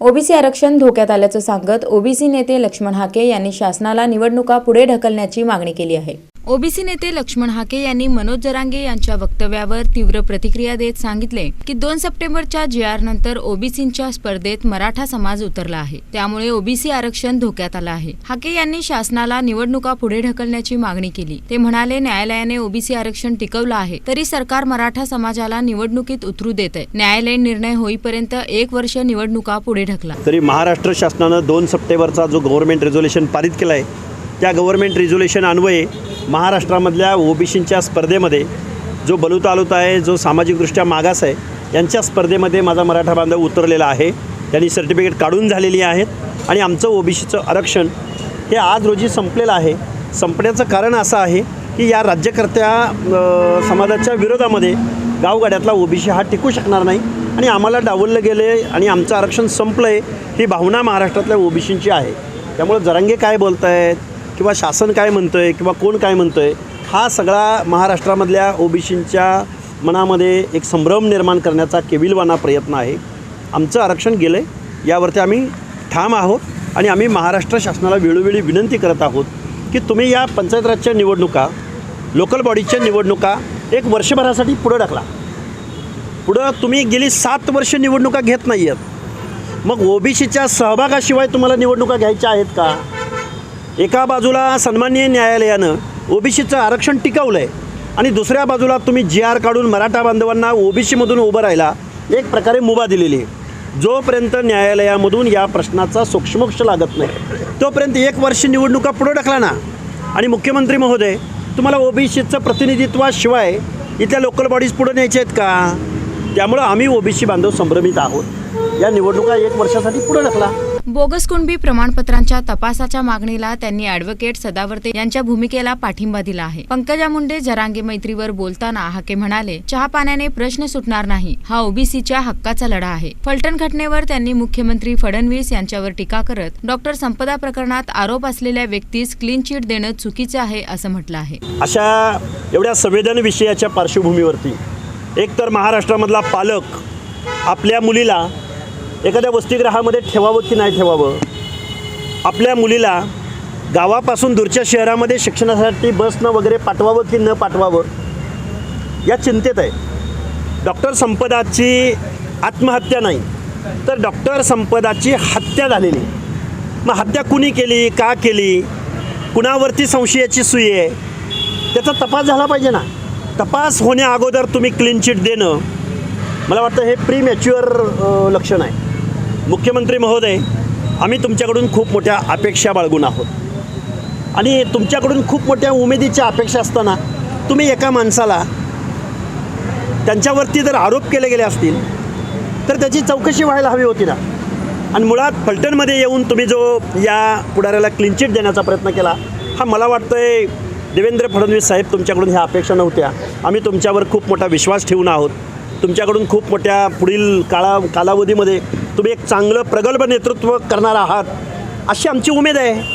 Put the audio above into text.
OBC आरक्षण धोक्यात आल्याचं सांगत ओबीसी नेते लक्ष्मण हाके यांनी शासनाला निवडणुका पुढे ढकलण्याची मागणी केली आहे. ओबीसी नेते लक्ष्मण हाके यांनी मनोज जरांगे यांच्या वक्तव्यावर तीव्र प्रतिक्रिया देत सांगितले की दोन सप्टेंबरच्या जी आर नंतर ओबीसींच्या स्पर्धेत मराठा समाज उतरला आहे. त्यामुळे ओबीसी आरक्षण धोक्यात आलं आहे. हाके यांनी शासनाला निवडणुका पुढे ढकलण्याची मागणी केली. ते म्हणाले न्यायालयाने ओबीसी आरक्षण टिकवलं आहे तरी सरकार मराठा समाजाला निवडणुकीत उतरू देत आहे न्यायालयीन निर्णय होईपर्यंत एक वर्ष निवडणुका पुढे ढकला. तरी महाराष्ट्र शासनानं दोन सप्टेंबरचा जो गव्हर्नमेंट रेझोल्युशन पारित केलाय त्या गव्हर्मेंट रिझोल्युशन अन्वये महाराष्ट्रामधल्या ओबीसींच्या स्पर्धेमध्ये जो बलुतालुत आहे जो सामाजिकदृष्ट्या मागास आहे यांच्या स्पर्धेमध्ये माझा मराठा बांधव उतरलेला आहे. त्यांनी सर्टिफिकेट काढून झालेली आहेत आणि आमचं ओबीसीचं आरक्षण हे आज रोजी संपलेलं आहे. संपण्याचं कारण असं आहे की या राज्यकर्त्या समाजाच्या विरोधामध्ये गावगाड्यातला ओबीसी हा टिकू शकणार नाही आणि आम्हाला डावललं गेले आणि आमचं आरक्षण संपलं आहे ही भावना महाराष्ट्रातल्या ओबीसींची आहे. त्यामुळे जरांगे काय बोलत आहेत किंवा शासन काय म्हणतं आहे किंवा कोण काय म्हणतं आहे हा सगळा महाराष्ट्रामधल्या ओबीसींच्या मनामध्ये एक संभ्रम निर्माण करण्याचा केविलवाना प्रयत्न आहे. आमचं आरक्षण गेलं आहे यावरती आम्ही ठाम आहोत आणि आम्ही महाराष्ट्र शासनाला वेळोवेळी विनंती करत आहोत की तुम्ही या पंचायत राजच्या निवडणुका लोकल बॉडीच्या निवडणुका एक वर्षभरासाठी पुढं ढकला. पुढं तुम्ही गेली सात वर्ष निवडणुका घेत नाही आहेत मग ओबीसीच्या सहभागाशिवाय तुम्हाला निवडणुका घ्यायच्या आहेत का? एका बाजूला सन्माननीय न्यायालयानं ओबीसीचं आरक्षण टिकवलं आहे आणि दुसऱ्या बाजूला तुम्ही जी आर काढून मराठा बांधवांना ओबीसीमधून उभं राहायला एक प्रकारे मुभा दिलेली आहे. जोपर्यंत न्यायालयामधून या प्रश्नाचा सूक्ष्मोक्ष लागत नाही तोपर्यंत एक वर्ष निवडणुका पुढं ढकला ना. आणि मुख्यमंत्री महोदय तुम्हाला ओबीसीचं प्रतिनिधित्वाशिवाय इथल्या लोकल बॉडीज पुढे न्यायच्या आहेत का? त्यामुळं आम्ही ओबीसी बांधव संभ्रमित आहोत. या निवडणुका एक वर्षासाठी पुढे ढकला. बोगस कुणबी प्रमाणपत्रांच्या तपासाच्या मागणीला त्यांनी ऍडव्होकेट सदावर्ते यांच्या भूमिकेला पाठिंबा दिला आहे. पंकजा मुंडे जरांगे मैत्रीवर बोलताना हाके म्हणाले चहा पाण्याने प्रश्न सुटणार नाही. हा ओबीसीच्या हक्काचा लढा आहे. फलटण घटनेवर त्यांनी मुख्यमंत्री फडणवीस यांच्यावर टीका करत डॉक्टर संपदा प्रकरणात आरोप असलेल्या व्यक्तीस क्लीन चिट देणं चुकीचं आहे असं म्हटलं आहे. अशा एवढ्या संवेदन विषयाच्या पार्श्वभूमीवरती एकतर महाराष्ट्रामधला पालक आपल्या मुलीला एखाद्या वसतिगृहामध्ये ठेवावं की नाही ठेवावं? आपल्या मुलीला गावापासून दूरच्या शहरामध्ये शिक्षणासाठी बसनं वगैरे पाठवावं की न पाठवावं? या चिंतेत आहे. डॉक्टर संपदाची आत्महत्या नाही तर डॉक्टर संपदाची हत्या झालेली. मग हत्या कुणी केली का केली? कुणावरती संशयाची सुई आहे? त्याचा तपास झाला पाहिजे ना. तपास होण्या अगोदर तुम्ही क्लीन चिट देणं. मला वाटतं हे प्री मॅच्युअर लक्षण आहे. मुख्यमंत्री महोदय आम्ही तुमच्याकडून खूप मोठ्या अपेक्षा बाळगून आहोत. आणि तुमच्याकडून खूप मोठ्या उमेदीच्या अपेक्षा असताना तुम्ही एका माणसाला त्यांच्यावरती जर आरोप केले गेले असतील तर त्याची चौकशी व्हायला हवी होती ना. आणि मुळात फलटणमध्ये येऊन तुम्ही जो या पुढाऱ्याला क्लीनचिट देण्याचा प्रयत्न केला हा मला वाटतंय देवेंद्र फडणवीस साहेब तुमच्याकडून ह्या अपेक्षा नव्हत्या. आम्ही तुमच्यावर खूप मोठा विश्वास ठेवून आहोत. तुमच्याकडून खूप मोठ्या पुढील काळा कालावधीमध्ये तुम्ही एक चांगलं प्रगल्भ नेतृत्व करणार आहात. अशी आमची उमेद आहे.